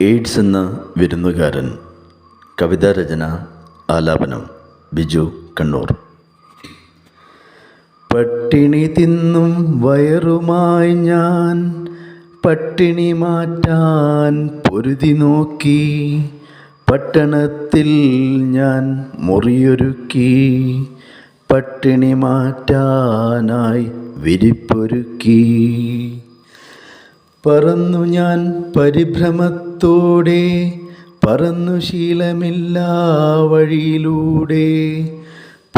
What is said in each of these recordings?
AIDS എന്ന വിരുന്നുകാരൻ കവിതാരചന ആലാപനം ബിജു കണ്ണൂർ. പട്ടിണി തിന്നും വയറുമായി ഞാൻ പട്ടിണി മാറ്റാൻ പൊരുതി നോക്കി പട്ടണത്തിൽ ഞാൻ മുറിയൊരുക്കി പട്ടിണി മാറ്റാനായി വിരിപ്പൊരുക്കി. പറന്നു ഞാൻ പരിഭ്രമത്തോടെ പറന്നു ശീലമില്ലാ വഴിയിലൂടെ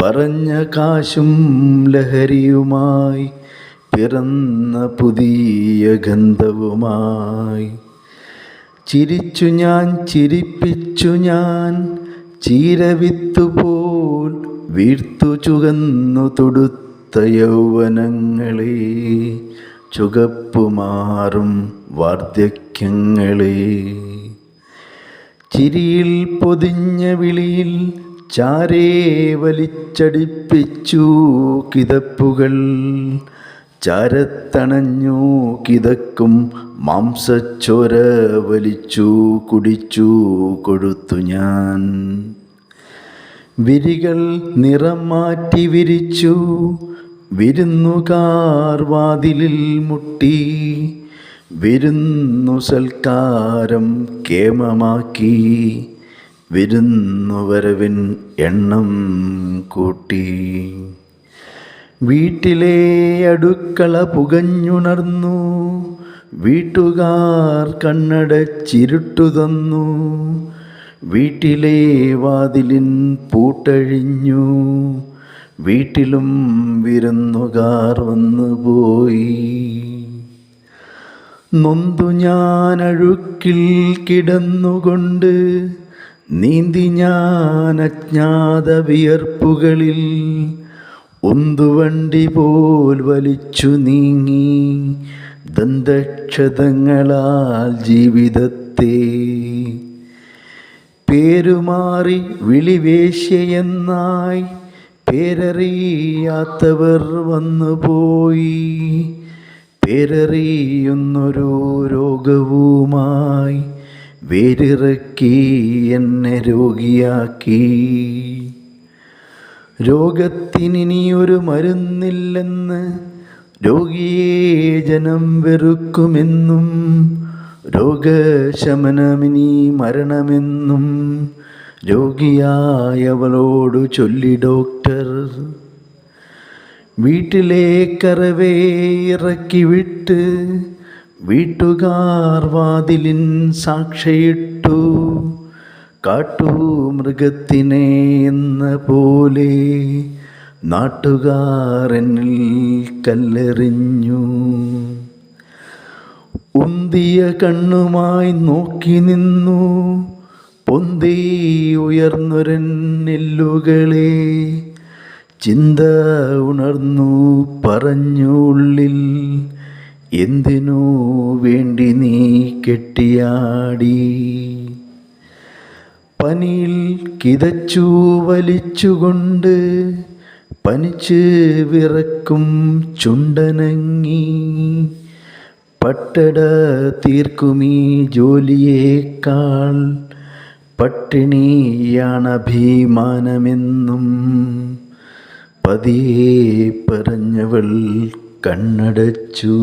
പറഞ്ഞ കാശും ലഹരിയുമായി പിറന്ന പുതിയ ഗന്ധവുമായി. ചിരിച്ചു ഞാൻ ചിരിപ്പിച്ചു ഞാൻ ചീരവിത്തുപോൽ വീർത്തു ചുകന്നു തൊടുത്ത യൗവനങ്ങളെ ചുകപ്പുമാറും വാർദ്ധക്യങ്ങളെ. ചിരിയിൽ പൊതിഞ്ഞ വിളിയിൽ ചാരേ വലിച്ചടിപ്പിച്ചു കിതപ്പുകൾ. ചാരത്തണഞ്ഞു കിതക്കും മാംസച്ചോര വലിച്ചു കുടിച്ചു കൊടുത്തു ഞാൻ. വിരികൾ നിറം മാറ്റി വിരിച്ചു വിരുന്നുകാർ വാതിലിൽ മുട്ടി. വിരുന്നു സൽക്കാരം കേമമാക്കി. വിരുന്നു വരവിൻ എണ്ണം കൂട്ടി. വീട്ടിലെ അടുക്കള പുകഞ്ഞുണർന്നു. വീട്ടുകാർ കണ്ണടച്ചിരുട്ടു തന്നു. വീട്ടിലെ വാതിലിൻ പൂട്ടഴിഞ്ഞു. വീട്ടിലും വിരുന്നുകാർ വന്നുപോയി. നൊന്തു ഞാൻ അഴുക്കിൽ കിടന്നുകൊണ്ട് നീന്തി ഞാൻ അജ്ഞാത വിയർപ്പുകളിൽ ഉന്തുവണ്ടി പോൽ വലിച്ചു നീങ്ങി ദന്തക്ഷതങ്ങളാൽ ജീവിതത്തെ. പേരുമാറി വിളിവേശ്യയെന്നായി പേരറിയാത്തവർ വന്നുപോയി പേരറിയുന്നൊരു രോഗവുമായി വേരിറക്കി എന്നെ രോഗിയാക്കി. രോഗത്തിനിനിയൊരു മരുന്നില്ലെന്ന് രോഗിയെ ജനം വെറുക്കുമെന്നും രോഗശമനമിനി മരണമെന്നും രോഗിയായവളോട് ചൊല്ലി ഡോക്ടർ. വീട്ടിലെ കറവേ ഇറക്കി വിട്ട് വീട്ടുകാർ വാതിലിൻ സാക്ഷയിട്ടു കാട്ടുമൃഗത്തിനെ എന്ന പോലെ നാട്ടുകാരനിൽ കല്ലെറിഞ്ഞു. ഉന്തിയ കണ്ണുമായി നോക്കി നിന്നു. പൊന്തി ഉയർന്നൊരൻ നെല്ലുകളെ ചിന്ത ഉണർന്നു പറഞ്ഞുള്ളിൽ എന്തിനു വേണ്ടി നീ കെട്ടിയാടി? പനിയിൽ കിതച്ചു വലിച്ചുകൊണ്ട് പനിച്ച് വിറക്കും ചുണ്ടനങ്ങി പട്ടട തീർക്കുമീ ജോലിയേക്കാൾ പട്ടിണിയാണഭിമാനമെന്നും പതിയെ പറഞ്ഞവൾ കണ്ണടച്ചു.